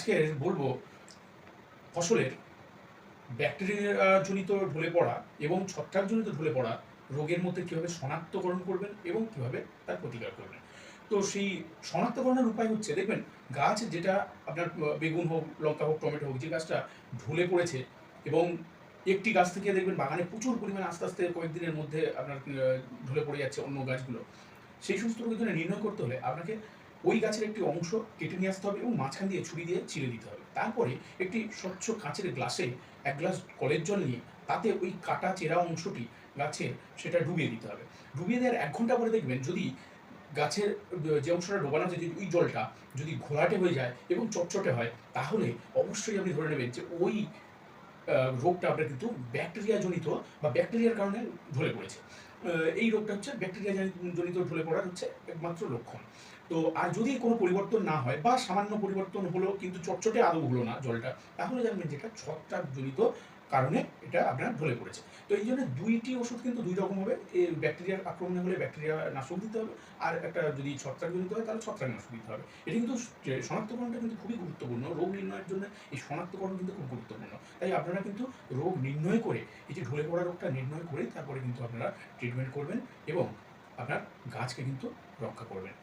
আজকে বলব, ফসলের ব্যাকটেরিয়া জনিত ঢলে পড়া এবং ছত্রাকজনিত ঢলে পড়া রোগের মধ্যে কীভাবে শনাক্তকরণ করবেন এবং কীভাবে তার প্রতিকার করবেন। তো সেই শনাক্তকরণের উপায় হচ্ছে, দেখবেন গাছ যেটা আপনার বেগুন হোক, লঙ্কা হোক, টমেটো হোক, যে গাছটা ঢলে পড়েছে এবং একটি গাছ থেকে দেখবেন বাগানে প্রচুর পরিমাণে আস্তে আস্তে কয়েকদিনের মধ্যে আপনার ঢলে পড়ে যাচ্ছে অন্য গাছগুলো, সেই সমস্ত রোগের জন্য নির্ণয় করতে হলে আপনাকে ওই গাছের একটি অংশ কেটে নিয়ে আসতে হবে এবং মাঝখান দিয়ে ছুরি দিয়ে ছিঁড়ে দিতে হবে। তারপরে একটি স্বচ্ছ কাঁচের গ্লাসে এক গ্লাস কলের জল নিয়ে তাতে ওই কাটা চেরা অংশটি গাছের সেটা ডুবিয়ে দিতে হবে। ডুবিয়ে দেওয়ার এক ঘণ্টা পরে দেখবেন যদি গাছের যে অংশটা ডোবানো আছে, যদি ওই জলটা যদি ঘোলাটে হয়ে যায় এবং চটচটে হয়, তাহলে অবশ্যই আপনি ধরে নেবেন যে ওই রোগটা আপনার কিন্তু ব্যাকটেরিয়া জনিত বা ব্যাকটেরিয়ার কারণে ঢলে পড়েছে। এই রোগটা হচ্ছে ব্যাকটেরিয়া জনিত ঢলে পড়ার হচ্ছে একমাত্র লক্ষণ। তো আর যদি কোনো পরিবর্তন না হয় বা সামান্য পরিবর্তন হলো কিন্তু চটচটে আদৌ হলো না জলটা, তাহলে জানবেন যেটা ছত্রাক জনিত কারণে এটা আপনার ঢলে পড়েছে। তো এই জন্য দুইটি ওষুধ কিন্তু দুই রকম হবে। ব্যাকটেরিয়ার আক্রমণে হলে ব্যাকটেরিয়া নাশক দিতে হবে আর একটা যদি ছত্রাক জনিত হয় তাহলে ছত্রাক নাশক দিতে হবে। এটা কিন্তু শনাক্তকরণটা কিন্তু খুবই গুরুত্বপূর্ণ। রোগ নির্ণয়ের জন্য এই শনাক্তকরণ কিন্তু খুব গুরুত্বপূর্ণ। তাই আপনারা কিন্তু রোগ নির্ণয় করে এই যে ঢলে পড়া রোগটা নির্ণয় করে তারপরে কিন্তু আপনারা ট্রিটমেন্ট করবেন এবং আপনার গাছকে কিন্তু রক্ষা করবেন।